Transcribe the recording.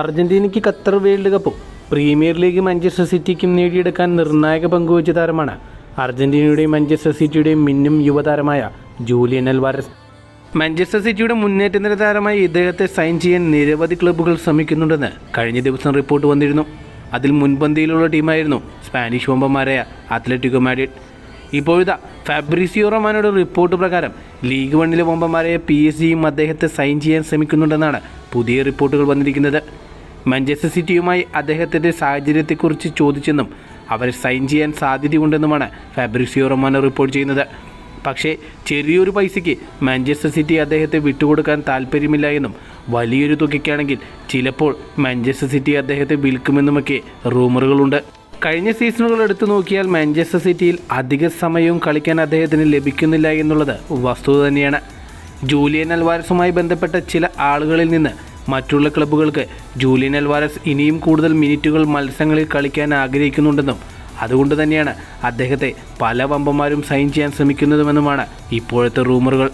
അർജന്റീനയ്ക്ക് Qatar world കപ്പും premier league Manchester സിറ്റിക്കും നേടിയെടുക്കാൻ നിർണായക പങ്കുവച്ച താരമാണ് അർജന്റീനയുടെയും മാഞ്ചസ്റ്റർ സിറ്റിയുടെയും മിന്നും യുവതാരമായ ജൂലിയൻ അൽവാരസ്. മാഞ്ചസ്റ്റർ സിറ്റിയുടെ മുന്നേറ്റ നിര താരമായി ഇദ്ദേഹത്തെ സൈൻ ചെയ്യാൻ നിരവധി ക്ലബ്ബുകൾ ശ്രമിക്കുന്നുണ്ടെന്ന് കഴിഞ്ഞ ദിവസം റിപ്പോർട്ട് വന്നിരുന്നു. അതിൽ മുൻപന്തിയിലുള്ള ടീമായിരുന്നു സ്പാനിഷ് ബോംബന്മാരായ അത്ലറ്റിക്കോ മാഡ്രിഡ്. ഇപ്പോഴിതാ ഫാബ്രിസിയോ റൊമാനോയുടെ റിപ്പോർട്ട് പ്രകാരം ലീഗ് വണ്ണിലെ വമ്പന്മാരായ പി എസ് ജിയും അദ്ദേഹത്തെ സൈൻ ചെയ്യാൻ ശ്രമിക്കുന്നുണ്ടെന്നാണ് പുതിയ റിപ്പോർട്ടുകൾ വന്നിരിക്കുന്നത്. മാഞ്ചസ്റ്റർ സിറ്റിയുമായി അദ്ദേഹത്തിന്റെ സാഹചര്യത്തെക്കുറിച്ച് ചോദിച്ചെന്നും അവരെ സൈൻ ചെയ്യാൻ സാധ്യതയുണ്ടെന്നുമാണ് ഫാബ്രിസിയോ റൊമാനോ റിപ്പോർട്ട് ചെയ്യുന്നത്. പക്ഷേ ചെറിയൊരു പൈസയ്ക്ക് മാഞ്ചസ്റ്റർ സിറ്റി അദ്ദേഹത്തെ വിട്ടുകൊടുക്കാൻ താല്പര്യമില്ല എന്നും വലിയൊരു തുകയ്ക്കാണെങ്കിൽ ചിലപ്പോൾ മാഞ്ചസ്റ്റർ സിറ്റി അദ്ദേഹത്തെ വിൽക്കുമെന്നുമൊക്കെ റൂമറുകളുണ്ട്. കഴിഞ്ഞ സീസണുകൾ എടുത്തു നോക്കിയാൽ മാഞ്ചസ്റ്റർ സിറ്റിയിൽ അധിക സമയവും കളിക്കാൻ അദ്ദേഹത്തിന് ലഭിക്കുന്നില്ല എന്നുള്ളത് വസ്തുത തന്നെയാണ്. ജൂലിയൻ അൽവാരസുമായി ബന്ധപ്പെട്ട ചില ആളുകളിൽ നിന്ന് മറ്റുള്ള ക്ലബ്ബുകൾക്ക് ജൂലിയൻ അൽവാരസ് ഇനിയും കൂടുതൽ മിനിറ്റുകൾ മത്സരങ്ങളിൽ കളിക്കാൻ ആഗ്രഹിക്കുന്നുണ്ടെന്നും അതുകൊണ്ട് തന്നെയാണ് അദ്ദേഹത്തെ പല വമ്പന്മാരും സൈൻ ചെയ്യാൻ ശ്രമിക്കുന്നതുമെന്നുമാണ് ഇപ്പോഴത്തെ റൂമറുകൾ.